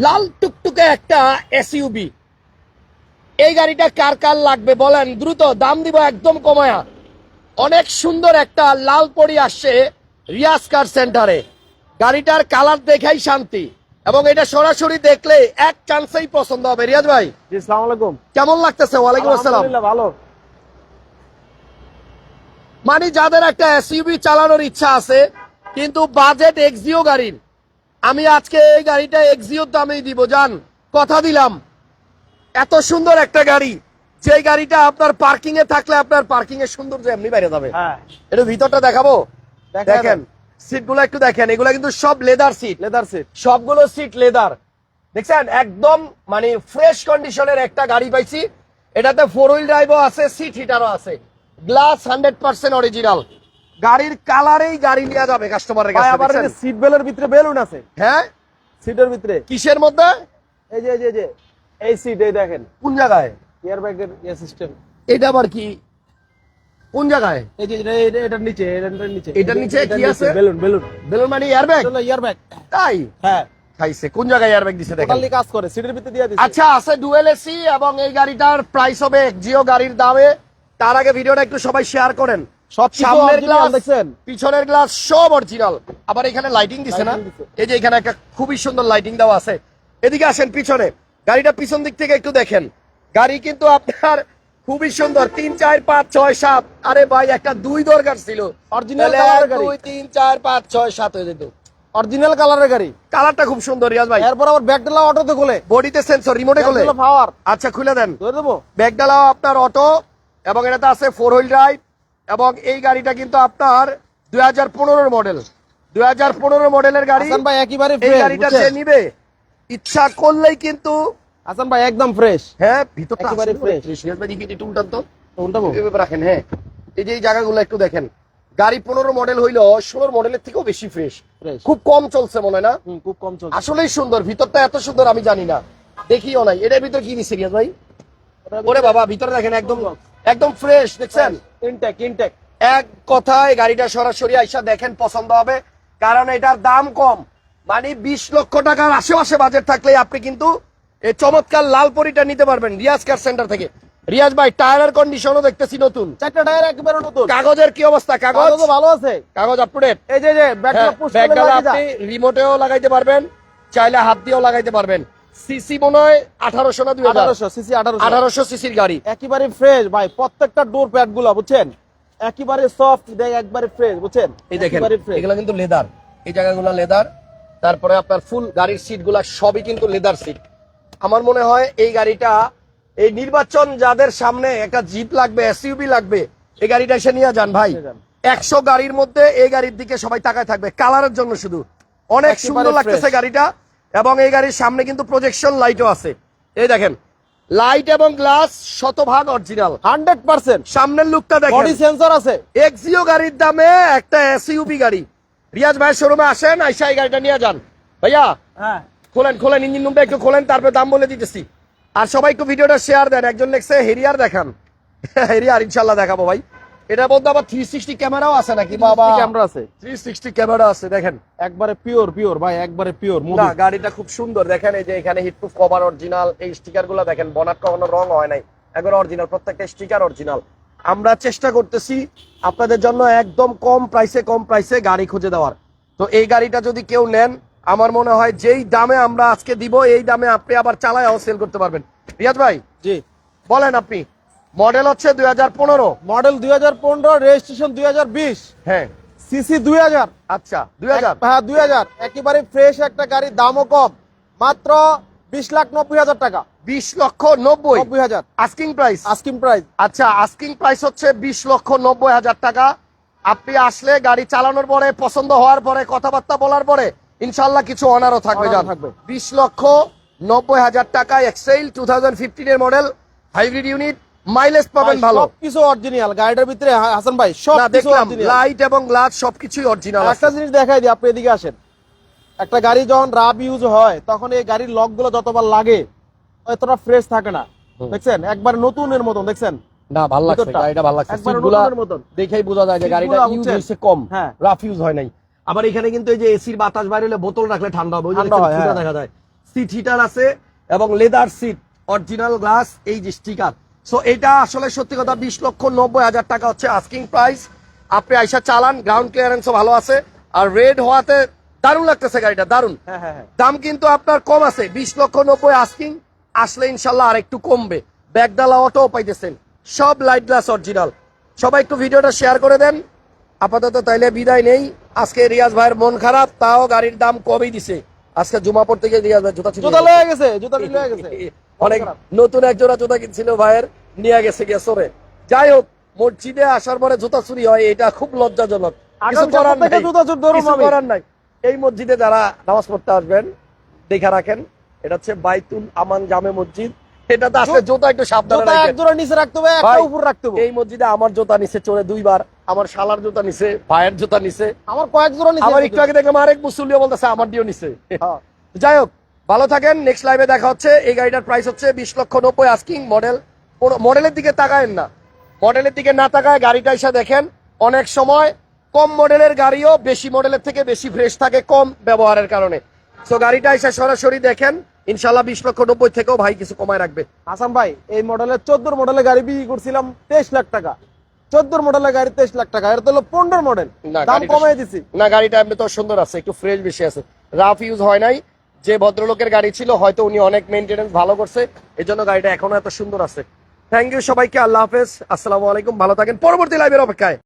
লাল টুকটুকে একটা এসইউবি এই গাড়িটা কার কার লাগবে বলেন? দ্রুত দাম দিব একদম কমায়া। অনেক সুন্দর একটা লাল পরি আসছে রিয়াজ কার সেন্টারে। গাড়িটার কালার দেখাই শান্তি। এবং এটা সরাসরি দেখলে এক চান্সেই পছন্দ হবে। রিয়াজ ভাই জি সালাম আলাইকুম। কেমন লাগতেছে? ওয়ালাইকুম আসসালাম। ভালো। মানে যাদের একটা এসইউবি চালানোর ইচ্ছা আছে কিন্তু বাজেট এক্সিও গাড়ির। আমি আজকে এই গাড়িটা এক্সিওর দামেই দিব জান। কথা দিলাম। এত সুন্দর একটা গাড়ি। যে গাড়িটা আপনার পার্কিং এ থাকলে আপনার পার্কিং এর সৌন্দর্য এমনি বাইরে যাবে। হ্যাঁ। ভিতরটা দেখাবো? দেখেন। সিটগুলো একটু দেখেন। এগুলো কিন্তু সব লেদার সিট লেদার সিট সবগুলো সিট লেদার দেখছেন? একদম মানে ফ্রেশ কন্ডিশনের একটা গাড়ি পাইছি। এটাতে ফোর হুইল ড্রাইভও আছে সিট হিটারও আছে। গ্লাস হান্ড্রেড পার্সেন্ট অরিজিনাল গাড়ির কালারেই গাড়ি নেওয়া যাবে কাস্টমারের কাছে আবার? সিট বেলের ভিতরে বেলুন আছে। হ্যাঁ? সিটের ভিতরে। কিসের মধ্যে? এই যে এই যে এই সিট এই দেখেন। কোন জায়গায়? এয়ার ব্যাগের ইয়ে সিস্টেম এটা আবার কি? কোন জায়গায়? এই যে এটা- এটা- এটার নিচে এটার নিচে এটার নিচে। কি আছে? বেলুন বেলুন বেলুন মানে এয়ার এয়ারব্যাগ ইয়ার ব্যাগ তাই? হ্যাঁ। খাইছে কোন জায়গায় এয়ারব্যাগ দিছে দেখেন। কাজ করে সিটের ভিতরে দিয়ে দিচ্ছে আচ্ছা আছে ডুয়েল এসি এবং এই গাড়িটার প্রাইস হবে জিও গাড়ির দামে। তার আগে ভিডিওটা একটু সবাই শেয়ার করেন। সব সামনের গ্লাস দেখছেন? পিছনের গ্লাস সব অরিজিনাল আবার এখানে লাইটিং দিছে না? এই যে এখানে একটা খুবই সুন্দর লাইটিং দেওয়া আছে। এদিকে আসেন পিছনে। গাড়িটা পিছন দিক থেকে একটু দেখেন। গাড়ি কিন্তু আপনার খুবই সুন্দর। তিন চার পাঁচ ছয় সাত। আরে ভাই একটা দুই দরকার ছিল। দুই তিন চার পাঁচ ছয় সাত হয়ে যেত। অরিজিনাল কালারের গাড়ি। কালারটা খুব সুন্দর রিয়াজ ভাই। এরপর আবার ব্যাগডালা অটোতে খোলে। বডিতে সেন্সর রিমোটে খোলে। পাওয়ার আচ্ছা খুলে দেন। ধরে দেবো। ব্যাগডালাও আপনার অটো এবং এটাতে আছে ফোর হুইল ড্রাইভ এবং এই গাড়িটা কিন্তু আপনার দুই হাজার মডেল। দুই হাজার পনেরো মডেলের গাড়ি ভাই একেবারে এই গাড়িটা যে নিবে ইচ্ছা করলেই কিন্তু হাসান ভাই একদম ফ্রেশ হ্যাঁ ভিতরটা একেবারে আসলে fresh। fresh। রিয়াজ ভাই দেখি একটু উল্টান তো। উল্টাবো। এভাবে রাখেন হ্যাঁ। এই যে এই জায়গাগুলো একটু দেখেন গাড়ি পনেরো মডেল হইল ষোলোর মডেলের থেকেও বেশি ফ্রেশ ফ্রেশ খুব কম চলছে মনে হয় না? খুব কম চলছে। আসলেই সুন্দর ভিতরটা এত সুন্দর আমি জানি না। দেখিও নাই এটার ভিতর কি দিচ্ছে রিয়াজ ভাই? ওরে বাবা ভিতরে দেখেন একদম একদম ফ্রেশ দেখছেন? ইনটেক ইনটেক এক কথায় গাড়িটা সরাসরি আইসা দেখেন পছন্দ হবে। কারণ এটার দাম কম। মানে বিশ লক্ষ টাকার আশেপাশে বাজেট থাকলে আপনি কিন্তু এই চমৎকার লাল পরিটা নিতে পারবেন রিয়াজ কার সেন্টার থেকে। রিয়াজ ভাই টায়ারের কন্ডিশনও দেখতেছি নতুন। চারটা টায়ার একেবারে নতুন। কাগজের কি অবস্থা? কাগজ? ভালো আছে। কাগজ আপ টু ডেট এই যে যে ব্যাগটা পুশ করে আপনি রিমোটেও লাগাইতে পারবেন চাইলে হাত দিয়েও লাগাইতে পারবেন। সিসি মনে হয় আঠারোশো না দুই যা 1800 সিসি 1800 আঠারোশো সিসির গাড়ি। একেবারে ফ্রেশ ভাই প্রত্যেকটা ডোর প্যাডগুলা বুঝছেন? একেবারে সফট দেখ একবারে ফ্রেশ বুঝছেন? এই দেখেন এগুলো কিন্তু লেদার এই জায়গাগুলো লেদার তারপরে আপনার ফুল গাড়ির সিটগুলা সবই কিন্তু লেদার সিট আমার মনে হয় এই গাড়িটা এই নির্বাচন যাদের সামনে একটা জিপ লাগবে এসইউবি লাগবে এই গাড়িটা এসে নিয়ে যান ভাই। একশো গাড়ির মধ্যে এই গাড়ির দিকে সবাই তাকায় থাকবে কালারের জন্য শুধু। অনেক সুন্দর লাগতেছে গাড়িটা। এবং এই গাড়ির সামনে কিন্তু প্রজেকশন লাইটও আছে। এই দেখেন লাইট এবং গ্লাস শতভাগ অরিজিনাল 100% সামনের লুকটা দেখেন। বডি সেন্সর আছে। এক্সিও গাড়ির দামে একটা এসইউবি গাড়ি। রিয়াজ ভাইয়ের শোরুমে আসেন আইসা এই গাড়িটা নিয়ে যান। ভাইয়া হ্যাঁ। খোলেন খোলেন ইঞ্জিন রুমটা একটু খোলেন তারপরে দাম বলে দিতেছি। আর সবাই একটু ভিডিওটা শেয়ার দেন একজন লেখছে হেরিয়ার দেখান। হেরিয়ার ইনশাল্লাহ দেখাবো ভাই। এটার মধ্যে আবার থ্রি সিক্সটি ক্যামেরাও আছে নাকি? বাবা। ক্যামেরা আছে। থ্রি সিক্সটি ক্যামেরা আছে দেখেন। একবারে পিওর পিওর ভাই একবারে পিওর না গাড়িটা খুব সুন্দর। দেখেন এই যে এখানে হিটপ্রুফ কভার অরিজিনাল এই স্টিকারগুলো দেখেন বনাট কখনো রং হয় নাই। একবার অরিজিনাল প্রত্যেকটা স্টিকার অরিজিনাল আমরা চেষ্টা করতেছি আপনাদের জন্য একদম কম প্রাইসে কম প্রাইসে গাড়ি খুঁজে দেওয়ার। তো এই গাড়িটা যদি কেউ নেন আমার মনে হয় যেই দামে আমরা আজকে দিব এই দামে আপনি আবার চালায়ও সেল করতে পারবেন। রিয়াজ ভাই জি। বলেন আপনি। মডেল হচ্ছে দুই হাজার পনেরো। মডেল 2015 রেজিস্ট্রেশন 2020 হ্যাঁ। সিসি 2000 আচ্ছা দুই হাজার। হ্যাঁ 2000 একেবারে ফ্রেশ একটা গাড়ি দামও কম। মাত্র 20 লাখ 90 হাজার টাকা। বিশ লক্ষ নব্বই। 90 হাজার। আস্কিং প্রাইস আস্কিং প্রাইস আচ্ছা আস্কিং প্রাইস হচ্ছে বিশ লক্ষ নব্বই হাজার টাকা। আপনি আসলে গাড়ি চালানোর পরে পছন্দ হওয়ার পরে কথাবার্তা বলার পরে ইনশাল্লাহ কিছু অনারও থাকবে জান। থাকবে। বিশ লক্ষ নব্বই হাজার টাকা এক্সেল টু থাউজেন্ড ফিফটিনের মডেল হাইব্রিড ইউনিট মাইলেজ পাবেন ভালো। সবকিছু অরিজিনাল গাড়িটার ভিতরে হাসান ভাই সব দেখলাম লাইট এবং গ্লাস সবকিছুই অরিজিনাল একটা জিনিস দেখাই দিই আপনি এদিকে আসেন। একটা গাড়ি যখন রাব ইউজ হয় তখন এই গাড়ির লকগুলো যতবার লাগে এতটা ফ্রেশ থাকে না। দেখছেন? একবার নতুনের মতন দেখছেন? না ভালো লাগছে গাড়িটা ভালো লাগছে। সিটগুলা। দেখেই বোঝা যায় যে গাড়িটা ইউজ? হয়েছে কম। হ্যাঁ। রাফ ইউজ হয় নাই। আবার এখানে কিন্তু এই যে এসির বাতাস বাইরে হলে বোতল রাখলে ঠান্ডা হবে। ওই হয়, হ্যাঁ। দেখা যায়। সিট হিটার আছে এবং লেদার সিট অরিজিনাল গ্লাস এই যে স্টিকার সো এটা আসলে সত্যি কথা বিশ লক্ষ নব্বই হাজার টাকা হচ্ছে আস্কিং প্রাইস আপনি আইসা চালান গ্রাউন্ড ক্লিয়ারেন্সও ভালো আছে। আর রেড হওয়াতে দারুণ লাগতেছে গাড়িটা দারুণ। হ্যাঁ হ্যাঁ হ্যাঁ। দাম কিন্তু আপনার কম আছে বিশ লক্ষ নব্বই আস্কিং আসলে ইনশাল্লাহ আর একটু কমবে। ব্যাগডালা অটো পাইতেছেন সব লাইট গ্লাস অরিজিনাল সবাই একটু ভিডিওটা শেয়ার করে দেন। আপাতত তাইলে বিদায় নেই। আজকে রিয়াজ ভাইয়ের মন খারাপ তাও গাড়ির দাম কমই দিছে। আজকে জুমা পড়তে গিয়ে রিয়াজ ভাই জুতা জুতা। লয়ে গেছে। জুতা লয়ে গেছে। অনেক নতুন এক জোড়া জুতা কিনছিল ভাইয়ের নিয়ে গেছে গিয়ে সরে যাই হোক মসজিদে আসার পরে জুতা চুরি হয় এটা খুব লজ্জাজনক। করার নাই। এই মসজিদে যারা নামাজ পড়তে আসবেন দেখা রাখেন এটা হচ্ছে বাইতুল আমান জামে মসজিদ। এটাতে আসলে জুতা একটু সাবধানে জুতা এক জোড়া নিচে রাখতে হবে একটা উপর রাখতে হবে। এই মসজিদে আমার জুতা নিচে চড়ে দুইবার আমার শালার জুতা নিচে ভাইয়ের জুতা নিচে। আমার কয়েক জোড়া নিচে আবার একটু আগে দেখলাম আরেক মুসল্লিও বলতেছে আমার দিও নিছে হ্যাঁ। যাই হোক ভালো থাকেন নেক্সট লাইভে দেখা হচ্ছে। এই গাড়িটার প্রাইস হচ্ছে বিশ লক্ষ নব্বই আস্কিং মডেল মডেলের দিকে তাকায়েন না। মডেলের দিকে না তাকায় গাড়িটা এসে দেখেন অনেক সময় কম মডেলের গাড়িও বেশি মডেলের থেকে বেশি ফ্রেশ থাকে কম ব্যবহারের কারণে। তো গাড়িটা এসে সরাসরি দেখেন ইনশাল্লাহ বিশ লক্ষ নব্বই থেকেও ভাই কিছু কমায় রাখবে। আসাম ভাই এই মডেলের চোদ্দোর মডেলের গাড়ি বিক্রি করছিলাম তেইশ লাখ টাকা। চোদ্দোর মডেলের গাড়ি তেইশ লাখ টাকা এটা হলো পনেরো মডেল না, দাম কমাই দিছি। না গাড়িটা এমনি তো সুন্দর আছে একটু ফ্রেশ বেশি আছে। রাফ ইউজ হয় নাই। যে ভদ্রলোকের গাড়ি ছিল, হয়তো উনি অনেক মেনটেনেন্স ভালো করছে। এই জন্য গাড়িটা এখনও এত সুন্দর আছে। থ্যাংক ইউ সবাইকে, আল্লাহ হাফেজ। আসসালামু আলাইকুম, ভালো থাকেন। পরবর্তী লাইভের অপেক্ষায়।